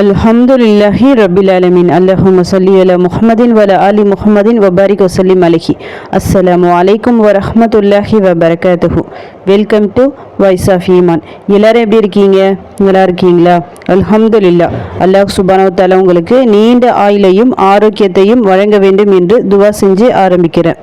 அல்ஹம்துலில்லாஹி ரபில் அலமின் அல்லாஹும் சல்லி அல முஹமதின் வல அலி முஹமதின் வபாரிக் வசல்லிம் அலிஹி அஸ்ஸலாமு அலைக்கும் வரஹமத்துல்லாஹி வபரகாத்துஹு. வெல்கம் டு வாய்ஸ் ஆஃப் ஈமான் எல்லாரும் எப்படி இருக்கீங்க? நல்லா இருக்கீங்களா? அல்ஹம்துலில்லா. அல்லாஹ் சுபானவத்தாலா உங்களுக்கு நீண்ட ஆயிலையும் ஆரோக்கியத்தையும் வழங்க வேண்டும் என்று துவா செஞ்சு ஆரம்பிக்கிறேன்.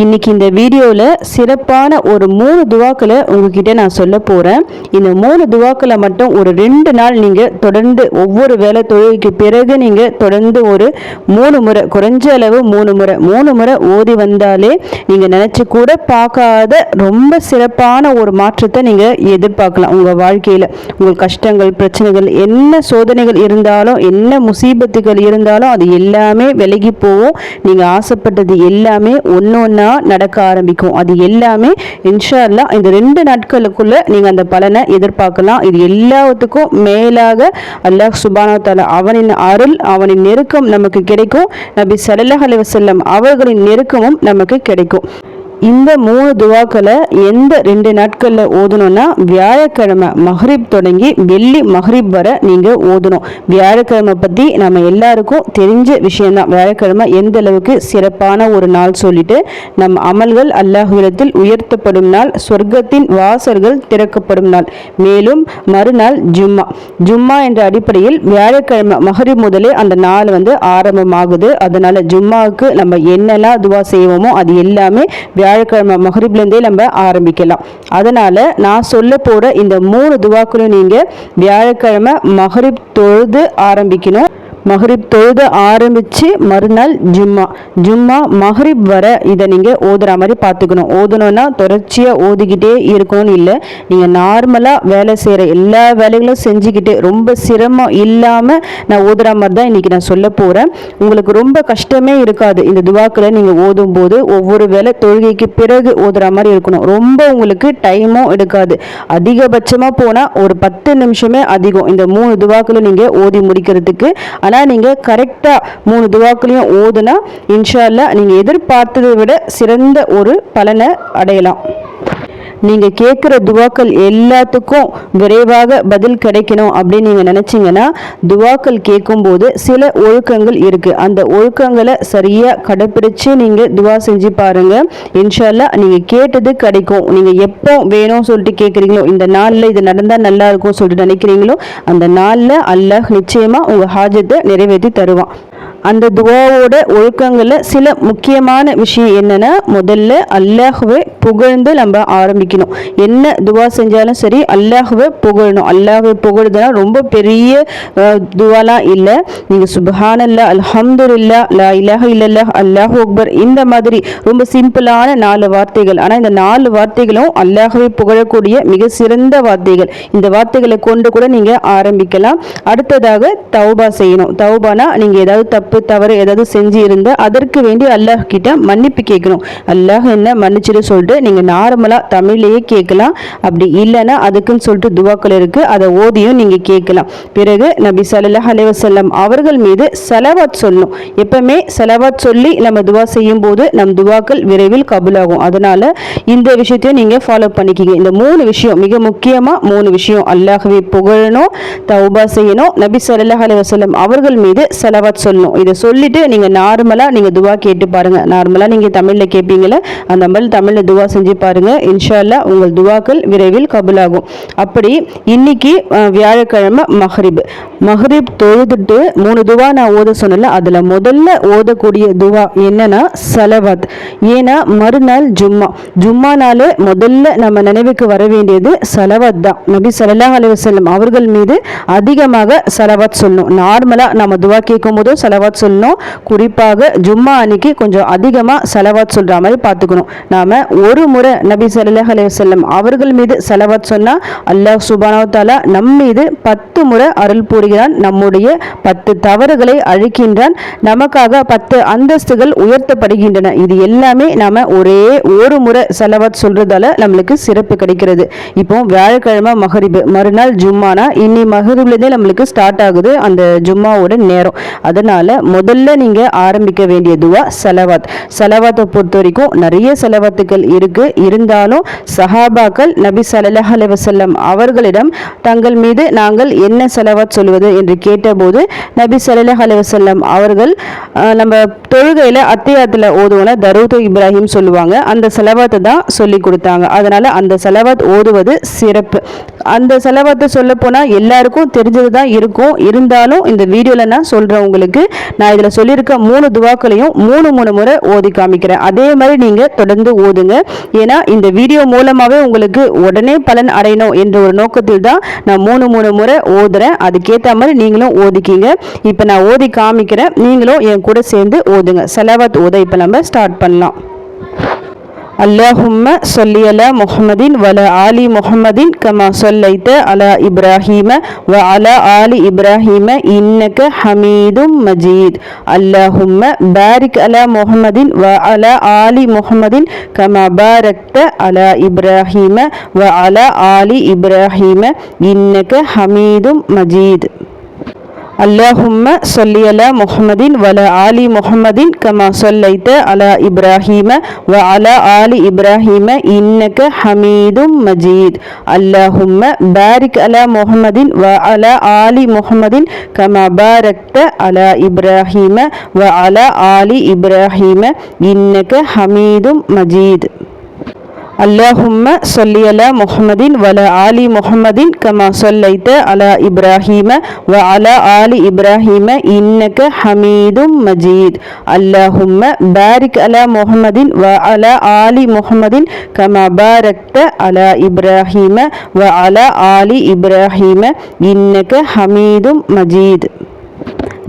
இன்னைக்கு இந்த வீடியோவில் சிறப்பான ஒரு மூணு துவாக்களை உங்ககிட்ட நான் சொல்ல போகிறேன் இந்த மூணு துவாக்களை மட்டும் ஒரு ரெண்டு நாள் நீங்கள் தொடர்ந்து ஒவ்வொரு வேலை தொழிலுக்கு பிறகு நீங்கள் தொடர்ந்து ஒரு மூணு முறை குறைஞ்ச அளவு மூணு முறை மூணு முறை ஓதி வந்தாலே நீங்கள் நினச்சி கூட பார்க்காத ரொம்ப சிறப்பான ஒரு மாற்றத்தை நீங்கள் எதிர்பார்க்கலாம். உங்கள் வாழ்க்கையில் உங்கள் கஷ்டங்கள் பிரச்சனைகள் என்ன சோதனைகள் இருந்தாலும் என்ன முசீபத்துகள் இருந்தாலும் அது எல்லாமே விலகி போகும். நீங்கள் ஆசைப்பட்டது எல்லாமே ஒன்று ஒன்றா நடக்க ஆரம்பிக்கும். அது எல்லாமே இன்ஷா இந்த ரெண்டு நாட்களுக்குள்ள நீங்கள் அந்த பலனை எதிர்பார்க்கலாம். இது எல்லாத்துக்கும் மேலாக அல்லாஹ் சுபானா தாலா அவனின் அருள் அவனின் நெருக்கம் நமக்கு கிடைக்கும். நபி ஸல்லல்லாஹு அலைஹி வஸல்லம் அவர்களின் நெருக்கமும் நமக்கு கிடைக்கும். இந்த மூணு துவாக்களை எந்த ரெண்டு நாட்களில் ஓதணும்னா வியாழக்கிழமை மஹ்ரிப் தொடங்கி வெள்ளி மஹ்ரிப் வரை நீங்கள் ஓதணும். வியாழக்கிழமை பற்றி நம்ம எல்லாருக்கும் தெரிஞ்ச விஷயம்தான். வியாழக்கிழமை எந்த அளவுக்கு சிறப்பான ஒரு நாள் சொல்லிட்டு நம் அமல்கள் அல்லாஹுரத்தில் உயர்த்தப்படும் நாள் சொர்க்கத்தின் வாசல்கள் திறக்கப்படும் நாள். மேலும் மறுநாள் ஜும்மா. ஜும்மா என்ற அடிப்படையில் வியாழக்கிழமை மஹ்ரிப் முதலே அந்த நாள் வந்து ஆரம்பமாகுது. அதனால ஜும்மாவுக்கு நம்ம என்னெல்லாம் துவா செய்வோமோ அது எல்லாமே வியாழக்கிழமை மஹரிப்லேருந்தே நம்ம ஆரம்பிக்கலாம். அதனால் நான் சொல்ல போகிற இந்த மூணு துவாக்களும் நீங்கள் வியாழக்கிழமை மஹரிப் தொழுது ஆரம்பிக்கணும். மஹரிப் தொழுத ஆரம்பித்து மறுநாள் ஜும்மா. ஜும்மா மஹரிப் வர இதை நீங்கள் ஓதுற மாதிரி பார்த்துக்கணும். ஓதணும்னா தொடர்ச்சியாக ஓதிக்கிட்டே இருக்கணும்னு இல்லை. நீங்கள் நார்மலாக வேலை செய்கிற எல்லா வேலைகளும் செஞ்சுக்கிட்டு ரொம்ப சிரமம் இல்லாமல் நான் ஓதுற மாதிரி தான் இன்றைக்கி நான் சொல்ல போகிறேன் உங்களுக்கு ரொம்ப கஷ்டமே இருக்காது. இந்த துவாக்களை நீங்கள் ஓதும் போது ஒவ்வொரு வேலை தொழுகைக்கு பிறகு ஓதுற மாதிரி இருக்கணும். ரொம்ப உங்களுக்கு டைமும் எடுக்காது. அதிகபட்சமாக போனால் ஒரு பத்து நிமிஷமே அதிகம். இந்த மூணு துவாக்களை நீங்கள் ஓதி முடிக்கிறதுக்கு. ஆனால் நீங்கள் கரெக்டாக மூணு துவாக்களையும் ஓதுனா இன்ஷால்லா நீங்கள் எதிர்பார்த்ததை விட சிறந்த ஒரு பலனை அடையலாம். நீங்கள் கேட்குற துவாக்கள் எல்லாத்துக்கும் விரைவாக பதில் கிடைக்கணும் அப்படின்னு நீங்கள் நினச்சிங்கன்னா துவாக்கள் கேட்கும்போது சில ஒழுக்கங்கள் இருக்குது அந்த ஒழுக்கங்களை சரியாக கடைப்பிடிச்சு நீங்கள் துவா செஞ்சு பாருங்கள் இன்ஷால்லா நீங்கள் கேட்டது கிடைக்கும். நீங்கள் எப்போ வேணும் சொல்லிட்டு கேட்குறீங்களோ இந்த நாளில் இது நடந்தால் நல்லா இருக்கும் சொல்லிட்டு நினைக்கிறீங்களோ அந்த நாளில் அல்லாஹ் நிச்சயமாக உங்கள் ஹாஜத்தை நிறைவேற்றி தருவான். அந்த துவாவோட ஒழுக்கங்களில் சில முக்கியமான விஷயம் என்னென்னா முதல்ல அல்லாஹுவை புகழ்ந்து நம்ம ஆரம்பிக்கணும். என்ன துவா செஞ்சாலும் சரி அல்லாஹுவை புகழணும். அல்லாஹுவை புகழுதுனா ரொம்ப பெரிய துவாலாம் இல்லை. நீங்கள் சுபஹானல்லா அல்ஹம்துலில்லா லா இலாஹ இல்லல்லா அல்லாஹு அக்பர் இந்த மாதிரி ரொம்ப சிம்பிளான நாலு வார்த்தைகள். ஆனால் இந்த நாலு வார்த்தைகளும் அல்லாஹுவை புகழக்கூடிய மிக சிறந்த வார்த்தைகள். இந்த வார்த்தைகளை கொண்டு கூட நீங்கள் ஆரம்பிக்கலாம். அடுத்ததாக தௌபா செய்யணும். தௌபானா நீங்கள் ஏதாவது தப்பு தவறு ஏதாவது செஞ்சு இருந்தால் அதற்கு வேண்டி அல்லாஹ் கிட்ட மன்னிப்பு கேட்கணும். அல்லாஹ் என்ன மன்னிச்சிட்டு சொல்லிட்டு நீங்கள் நார்மலாக தமிழ்லேயே கேட்கலாம். அப்படி இல்லைன்னா அதுக்குன்னு சொல்லிட்டு துவாக்கள் இருக்குது அதை ஓதியும் நீங்கள் கேட்கலாம். பிறகு நபி சல்லாஹ் அலைவசல்லம் அவர்கள் மீது செலவாத் சொல்லணும். எப்பவுமே செலவாத் சொல்லி நம்ம துவா செய்யும் போது நம் துவாக்கள் விரைவில் கபூலாகும். அதனால இந்த விஷயத்தையும் நீங்கள் ஃபாலோ பண்ணிக்கிங்க. இந்த மூணு விஷயம் மிக முக்கியமாக மூணு விஷயம். அல்லாஹவே புகழணும் தௌபா செய்யணும். நபி சல்லாஹ் அலைஹி வஸல்லம் அவர்கள் மீது செலவாத் சொல்லணும். இதை சொல்லிவிட்டு நீங்கள் நார்மலாக நீங்கள் துவா கேட்டு பாருங்கள் நார்மலாக நீங்கள் தமிழில் கேட்பீங்களே அந்த மாதிரி தமிழில் துவா செஞ்சு பாருங்கள் இன்ஷா உங்கள் துவாக்கள் விரைவில் கபுலாகும். அப்படி இன்னைக்கு வியாழக்கிழமை மஹ்ரிப். மஹ்ரிப் தொழுதுட்டு மூணு துவா நான் ஓத சொன்னல அதில் முதல்ல ஓதக்கூடிய துவா என்னன்னா சலவாத். ஏன்னா மறுநாள் ஜும்மா. ஜும்மானாலே முதல்ல நம்ம நினைவுக்கு வர வேண்டியது சலவாத் தான். நபி ஸல்லல்லாஹு அலுவலம் அவர்கள் மீது அதிகமாக சலவாத் சொல்லணும். நார்மலாக நம்ம துவா கேட்கும் போதும் சலவாத் சொல்லணும் குறிப்பாக ஜும்மா அன்னைக்கு கொஞ்சம் அதிகமாக செலவாத் சொல்கிற மாதிரி பார்த்துக்கணும். நாம் ஒரு முறை நபி சல்லாஹ் அலைஹி அவர்கள் மீது செலவாத் சொன்னால் அல்லாஹ் சுபானவ தாலா நம் மீது பத்து முறை அருள் புரிகிறான். நம்முடைய பத்து தவறுகளை அழிக்கின்றான். நமக்காக பத்து அந்தஸ்துகள் உயர்த்தப்படுகின்றன. இது எல்லாமே நாம ஒரே ஒரு முறை செலவாத் சொல்றதால நம்மளுக்கு சிறப்பு கிடைக்கிறது. இப்போ வியாழக்கிழமை மகரிபு மறுநாள் ஜும்மானா இன்னி மகரிப்லேருந்தே நம்மளுக்கு ஸ்டார்ட் ஆகுது அந்த ஜும்மாவோட நேரம். அதனால முதல்ல நீங்கள் ஆரம்பிக்க வேண்டிய துவா செலவாத்தை பொறுத்த வரைக்கும் நிறைய செலவாத்துக்கள் இருக்குது இருந்தாலும் சஹாபாக்கள் நபி சல்லாஹ் அலுவசல்லம் அவர்களிடம் தங்கள் மீது நாங்கள் என்ன செலவாத் சொல்வது என்று கேட்டபோது நபி சல்லாஹ் அலுவசல்லம் அவர்கள் நம்ம தொழுகையில் அத்தியாயத்தில் ஓதுவன தரூத் இப்ராஹிம் சொல்லுவாங்க. அந்த செலவாத்தை தான் சொல்லி கொடுத்தாங்க. அதனால் அந்த செலவாத் ஓதுவது சிறப்பு. அந்த செலவாத்தை சொல்ல போனால் எல்லாருக்கும் தெரிஞ்சது தான் இருக்கும். இருந்தாலும் இந்த வீடியோவில் நான் சொல்கிறேன் உங்களுக்கு. நான் இதில் சொல்லியிருக்க மூணு துவாக்களையும் மூணு மூணு முறை ஓதி காமிக்கிறேன். அதே மாதிரி நீங்கள் தொடர்ந்து ஓதுங்க. ஏன்னா இந்த வீடியோ மூலமாகவே உங்களுக்கு உடனே பலன் அடையணும் என்ற ஒரு நோக்கத்தில் தான் நான் மூணு மூணு முறை ஓதுறேன். அதுக்கேற்ற மாதிரி நீங்களும் ஓதிக்கிங்க. இப்போ நான் ஓதி காமிக்கிறேன். நீங்களும் என் கூட சேர்ந்து ஓதுங்க. செலவாத் ஓத இப்போ நம்ம ஸ்டார்ட் பண்ணலாம். அல்லாஹும்ம சொல்லி அல முஹமதின் வல ஆலி முஹமதின் கமா சொல்லைத்த அலா இப்ராஹீம வ அலா ஆலி இப்ராஹீம இன்னக்க ஹமீதும் மஜீத். அல்லாஹும்ம பாரிக் அலா முஹமதின் வ அலா ஆலி முஹமதின் கமா பாரக்த அலா இப்ராஹீம வ அலா ஆலி இப்ராஹீம இன்னக்க ஹமீதும் மஜீத். அல்லாஹும்ம சொல்லி அல முஹமதின் வல ஆலி முஹமதின் கமா சொல்லைத்த அலா இப்ராஹீம வ அலா ஆலி இப்ராஹீம இன்னக்க ஹமீதும் மஜீத். அல்லாஹும்ம பாரிக் அலா முஹமதின் வ அலா ஆலி முஹமதின் கமா பாரக்த அலா இப்ராஹீம வ அலா ஆலி இப்ராஹீம இன்னக்க ஹமீதும் மஜீத். அல்லாஹும்ம சொல்லி அல முஹமதின் வல ஆலி முஹமதின் கமா சொல்லைத்த அலா இப்ராஹீம வ அலா ஆலி இப்ராஹீம இன்னக்க ஹமீதும் மஜீத். அல்லாஹும்ம பாரிக் அலா முஹமதின் வ அலா ஆலி முஹமதின் கமா பாரக்த அலா இப்ராஹீம வ அலா ஆலி இப்ராஹீம இன்னக்க ஹமீதும் மஜீத்.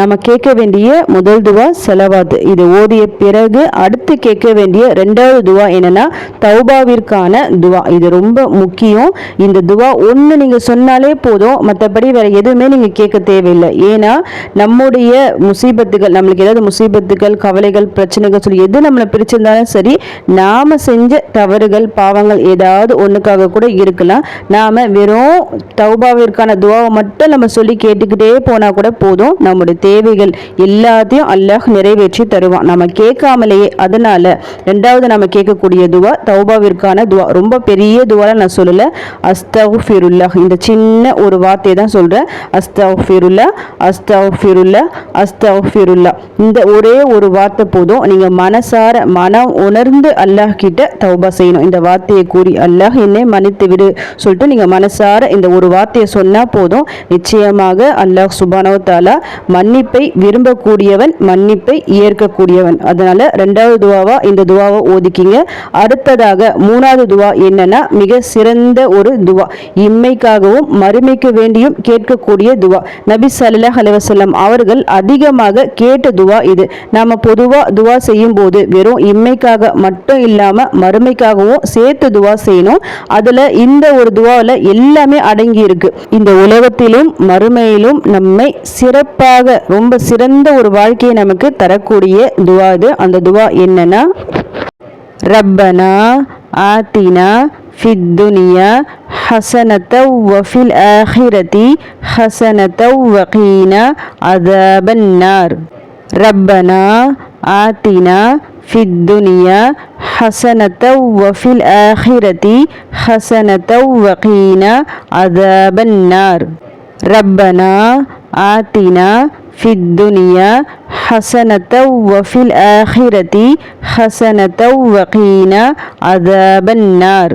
நம்ம கேட்க வேண்டிய முதல் துவா செலவாத்து இது ஓதிய பிறகு அடுத்து கேட்க வேண்டிய ரெண்டாவது துவா என்னன்னா தௌபாவிற்கான துவா. இது ரொம்ப முக்கியம். இந்த துவா ஒன்று நீங்கள் சொன்னாலே போதும். மற்றபடி வேற எதுவுமே நீங்கள் கேட்க தேவையில்லை. ஏன்னா நம்முடைய முசீபத்துகள் நம்மளுக்கு ஏதாவது முசீபத்துகள் கவலைகள் பிரச்சனைகள் சொல்லி எது நம்மளை பிரிச்சிருந்தாலும் சரி நாம் செஞ்ச தவறுகள் பாவங்கள் ஏதாவது ஒன்றுக்காக கூட இருக்கலாம். நாம் வெறும் தௌபாவிற்கான துவாவை மட்டும் நம்ம சொல்லி கேட்டுக்கிட்டே போனால் கூட போதும். நம்முடைய தேவைகள் எல்லாத்தையும் அல்லாஹ் நிறைவேற்றி தருவான். நம்ம கேட்காமலேயே அதனால ரெண்டாவது நம்ம கேட்கக்கூடிய துவா தௌபாவிற்கான துவா. ரொம்ப பெரிய துவால நான் சொல்லல. அஸ்தஃபிருல்லாஹ். இந்த சின்ன ஒரு வார்த்தையை தான் சொல்றேன். அஸ்தஃபிருல்லா அஸ்தஃபிருல்லா அஸ்தஃபிருல்லா இந்த ஒரே ஒரு வார்த்தை போதும். நீங்க மனசார மனம் உணர்ந்து அல்லாஹ் கிட்ட தௌபா செய்யணும். இந்த வார்த்தையை கூறி அல்லாஹ் என்னை மன்னித்து விடு சொல்லிட்டு நீங்க மனசார இந்த ஒரு வார்த்தையை சொன்னா போதும். நிச்சயமாக அல்லாஹ் சுபானவ தாலா மன் மன்னிப்பை விரும்பக்கூடியவன் மன்னிப்பை ஏற்கக்கூடியவன். அதனால ரெண்டாவது துவாவா இந்த துவாவை ஓதிக்கிங்க. அடுத்ததாக மூணாவது துவா என்னன்னா மிக சிறந்த ஒரு துவா. இம்மைக்காகவும் மறுமைக்கு வேண்டியும் கேட்கக்கூடிய துவா. நபி சல்லாஹ் அலுவலம் அவர்கள் அதிகமாக கேட்ட துவா இது. நாம பொதுவா துவா செய்யும் போது வெறும் இம்மைக்காக மட்டும் இல்லாம மறுமைக்காகவும் சேர்த்து துவா செய்யணும். அதுல இந்த ஒரு துவாவில் எல்லாமே அடங்கி இருக்கு இந்த உலகத்திலும் மறுமையிலும் நம்மை சிறப்பாக ரொம்ப சிறந்த ஒரு வாழ்க்கையை நமக்கு தரக்கூடிய துவா இது. அந்த துவா என்னன்னா ரப்பனா ஆத்தினா ஃபித்துனியா ஹசனத்தை வஃபில் ஆஹிரதி ஹசனத்தை வகீனா அதபன்னார் ரப்பனா ஆத்தினா ஃபித்துனியா ஹசனத்தை வஃபில் ஆஹிரதி ஹசனத்தை வகீனா அதபன்னார் ரப்பனா ஆத்தினா ஃபித்துனியா ஹசனத்தவ் வஃபில் ஆஹிரதி ஹசனத்தவ் வகீனா அதபன்னார்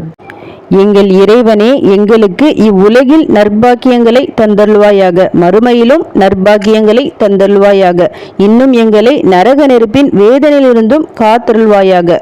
எங்கள் இறைவனே எங்களுக்கு இவ்வுலகில் நற்பாக்கியங்களை தந்தல்வாயாக மறுமையிலும் நற்பாக்கியங்களை தந்தல்வாயாக இன்னும் எங்களை நரக நெருப்பின் வேதனையிலிருந்தும் காத்தருள்வாயாக.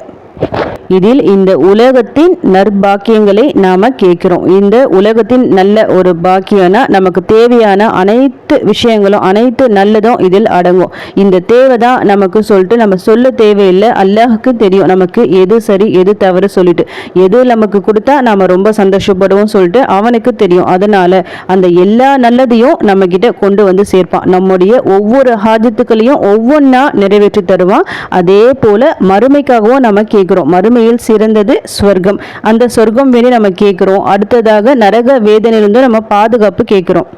இதில் இந்த உலகத்தின் நற்பாக்கியங்களை நாம் கேட்குறோம். இந்த உலகத்தின் நல்ல ஒரு பாக்கியம்னா நமக்கு தேவையான அனைத்து விஷயங்களும் அனைத்து நல்லதும் இதில் அடங்கும். இந்த தேவை தான் நமக்கு சொல்லிட்டு நம்ம சொல்ல தேவையில்லை. அல்லாஹுக்கு தெரியும் நமக்கு எது சரி எது தவறு சொல்லிட்டு. எது நமக்கு கொடுத்தா நாம் ரொம்ப சந்தோஷப்படுவோம் சொல்லிட்டு அவனுக்கு தெரியும். அதனால அந்த எல்லா நல்லதையும் நம்மக்கிட்ட கொண்டு வந்து சேர்ப்பான். நம்முடைய ஒவ்வொரு ஹாஜத்துக்களையும் ஒவ்வொன்றா நிறைவேற்றி தருவான். அதே போல மறுமைக்காகவும் நம்ம கேட்குறோம். மறுமை மறுமையில் சிறந்தது ஸ்வர்க்கம் அந்த சொர்க்கம் வேண்டி நம்ம கேட்குறோம். அடுத்ததாக நரக வேதனையிலிருந்து நம்ம பாதுகாப்பு கேட்குறோம்.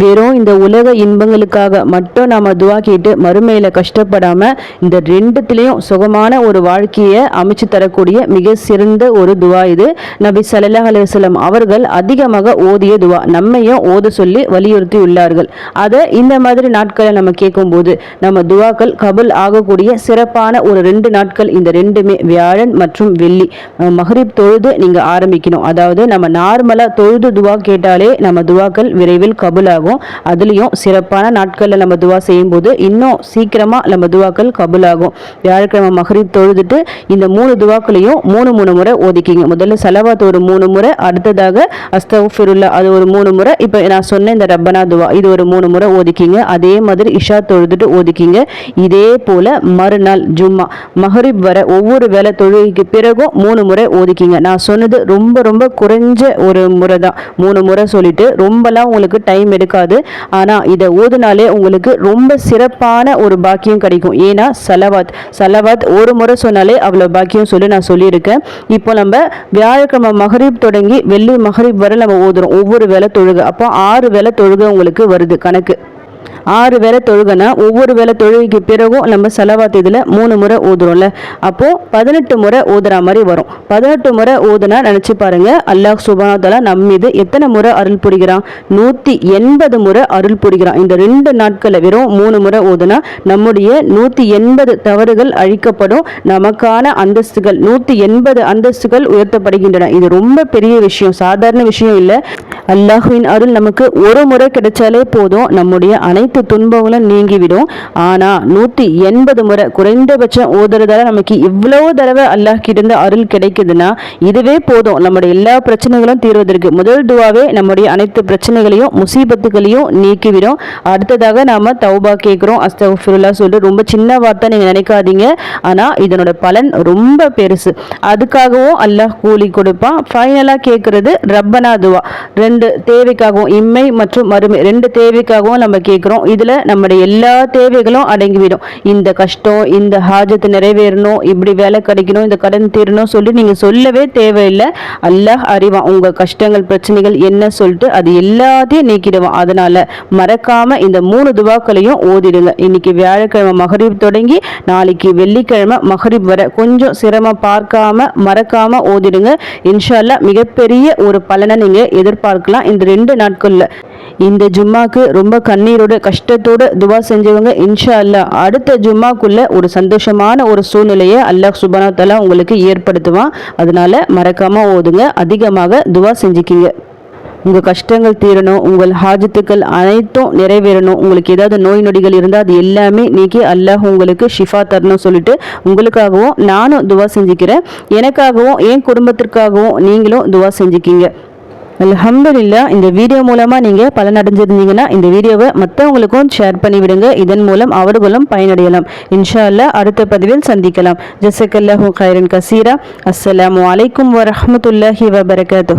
வெறும் இந்த உலக இன்பங்களுக்காக மட்டும் நாம் துவா கேட்டு மறுமையில் கஷ்டப்படாமல் இந்த ரெண்டுத்திலையும் சுகமான ஒரு வாழ்க்கையை அமைச்சு தரக்கூடிய மிக சிறந்த ஒரு துவா இது. நபி ஸல்லல்லாஹு அலுவலம் அவர்கள் அதிகமாக ஓதிய துவா. நம்மையும் ஓத சொல்லி வலியுறுத்தி உள்ளார்கள். அதை இந்த மாதிரி நாட்களை நம்ம கேட்கும்போது நம்ம துவாக்கள் கபுல் ஆகக்கூடிய சிறப்பான ஒரு ரெண்டு நாட்கள் இந்த ரெண்டுமே வியாழன் மற்றும் வெள்ளி. மஹரிப் தொழுது நீங்கள் ஆரம்பிக்கணும். அதாவது நம்ம நார்மலாக தொழுது துவா கேட்டாலே நம்ம துவாக்கள் விரைவில் கபுல் ஆகும். அதுலேயும் சிறப்பான நாட்களில் நம்ம துவா செய்யும்போது இன்னும் சீக்கிரமாக நம்ம துவாக்கள் கபுல் ஆகும் வியாழக்கிழமை மஹரீப் தொழுதுட்டு இந்த மூணு துவாக்களையும் மூணு மூணு முறை ஒதுக்கிங்க முதல்ல செலவாத்து ஒரு மூணு முறை அடுத்ததாக அஸ்தஃபிருல்லா அது ஒரு மூணு முறை. இப்போ நான் சொன்ன இந்த ரப்பனா துவா இது ஒரு மூணு முறை ஓதிக்கிங்க. அதே மாதிரி இஷா தொழுதுட்டு ஓதிக்கிங்க. இதே போல மறுநாள் ஜும்மா மஹரிப் வர ஒவ்வொரு வேலை தொழுகைக்கு பிறகும் மூணு முறை ஓதிக்கிங்க. நான் சொன்னது ரொம்ப ரொம்ப குறைஞ்ச ஒரு முறை தான் மூணு முறை சொல்லிட்டு ரொம்பலாம் உங்களுக்கு டைம் எடுக்க இருக்காது. ஆனால் இதை ஓதுனாலே உங்களுக்கு ரொம்ப சிறப்பான ஒரு பாக்கியம் கிடைக்கும். ஏன்னா சலவாத் சலவாத் ஒரு முறை சொன்னாலே அவ்வளோ பாக்கியம் சொல்லி நான் சொல்லியிருக்கேன். இப்போ நம்ம வியாழக்கிழமை மகரிப் தொடங்கி வெள்ளி மகரிப் வரை நம்ம ஓதுறோம். ஒவ்வொரு வேலை தொழுக. அப்போ ஆறு வேலை தொழுக உங்களுக்கு வருது கணக்கு. ஆறு வேளை தொழுகனா ஒவ்வொரு வேளை தொழுகைக்கு பிறகும் நம்ம செலவாத்து இதில் மூணு முறை ஊதுறோம்ல. அப்போது பதினெட்டு முறை ஊதுற மாதிரி வரும். பதினெட்டு முறை ஊதுனா நினச்சி பாருங்க அல்லாஹ் சுபானதலா நம் மீது எத்தனை முறை அருள் புரிகிறான்? நூற்றி எண்பது முறை அருள் புரிகிறான். இந்த ரெண்டு நாட்களில் வெறும் மூணு முறை ஊதுனா நம்முடைய நூற்றி எண்பது தவறுகள் அழிக்கப்படும். நமக்கான அந்தஸ்துகள் நூற்றி எண்பது அந்தஸ்துகள் உயர்த்தப்படுகின்றன. இது ரொம்ப பெரிய விஷயம் சாதாரண விஷயம் இல்லை. அல்லாஹுவின் அருள் நமக்கு ஒரு முறை கிடைச்சாலே போதும். நம்முடைய அனைத்து அனைத்து துன்பங்களும் நீங்கிவிடும். ஆனால் நூற்றி எண்பது முறை குறைந்தபட்சம் ஓதுறதால நமக்கு இவ்வளோ தடவை அல்லாஹ் கிட்ட அருள் கிடைக்குதுன்னா இதுவே போதும். நம்முடைய எல்லா பிரச்சனைகளும் தீர்வதற்கு முதல் துவாவே நம்முடைய அனைத்து பிரச்சனைகளையும் முசீபத்துகளையும் நீக்கிவிடும். அடுத்ததாக நாம தௌபா கேட்குறோம். அஸ்தஃபிருல்லா சொல்லிட்டு ரொம்ப சின்ன வார்த்தை நீங்கள் நினைக்காதீங்க. ஆனால் இதனோட பலன் ரொம்ப பெருசு. அதுக்காகவும் அல்லாஹ் கூலி கொடுப்பான். ஃபைனலாக கேட்குறது ரப்பனா துவா. ரெண்டு தேவைக்காகவும் இம்மை மற்றும் மறுமை. ரெண்டு தேவைக்காகவும் நம்ம கேட்குறோம். இதில் நம்முடைய எல்லா தேவைகளும் அடங்கிவிடும். இந்த கஷ்டம் இந்த ஹாஜத்து நிறைவேறணும் இப்படி வேலை கிடைக்கணும் இந்த கடன் தீரணும் சொல்லி நீங்கள் சொல்லவே தேவையில்லை. அல்லாஹ் அறிவான். உங்கள் கஷ்டங்கள் பிரச்சனைகள் என்ன சொல்லிட்டு அது எல்லாத்தையும் நீக்கிடுவான். அதனால மறக்காம இந்த மூணு துவாக்களையும் ஓதிடுங்க. இன்னைக்கு வியாழக்கிழமை மகரீப் தொடங்கி நாளைக்கு வெள்ளிக்கிழமை மகரிப் வர கொஞ்சம் சிரமம் பார்க்காம மறக்காம ஓதிடுங்க. இன்ஷால்லா மிகப்பெரிய ஒரு பலனை நீங்க எதிர்பார்க்கலாம். இந்த ரெண்டு நாட்கள்ல இந்த ஜும்மாக்கு ரொம்ப கண்ணீரோட கஷ்டத்தோட துவா செஞ்சவங்க இன்ஷா அல்லாஹ் அடுத்த ஜும்மாக்குள்ள ஒரு சந்தோஷமான ஒரு சூழ்நிலையை அல்லாஹ் சுபானா உங்களுக்கு ஏற்படுத்துவான். அதனால மறக்காம ஓதுங்க. அதிகமாக துவா செஞ்சுக்கிங்க. உங்கள் கஷ்டங்கள் தீரணும். உங்கள் ஹாஜத்துக்கள் அனைத்தும் நிறைவேறணும். உங்களுக்கு ஏதாவது நோய் நொடிகள் இருந்தால் அது எல்லாமே நீக்கி அல்லாஹ் உங்களுக்கு ஷிஃபா தரணும் சொல்லிட்டு உங்களுக்காகவும் நானும் துவா செஞ்சுக்கிறேன். எனக்காகவும் என் குடும்பத்திற்காகவும் நீங்களும் துவா செஞ்சுக்கிங்க. அல்ஹம்துலில்லா இந்த வீடியோ மூலமாக நீங்கள் பலன் அடைஞ்சிருந்தீங்கன்னா இந்த வீடியோவை மற்றவங்களுக்கும் ஷேர் பண்ணிவிடுங்க. இதன் மூலம் அவர்களும் பயனடையலாம். இன்ஷா அல்லா அடுத்த பதிவில் சந்திக்கலாம். ஜசக்கல்லாஹூ கைரன் கசீரா. அஸ்ஸலாமு அலைக்கும் வரமத்துல்லாஹி வபரகாத்து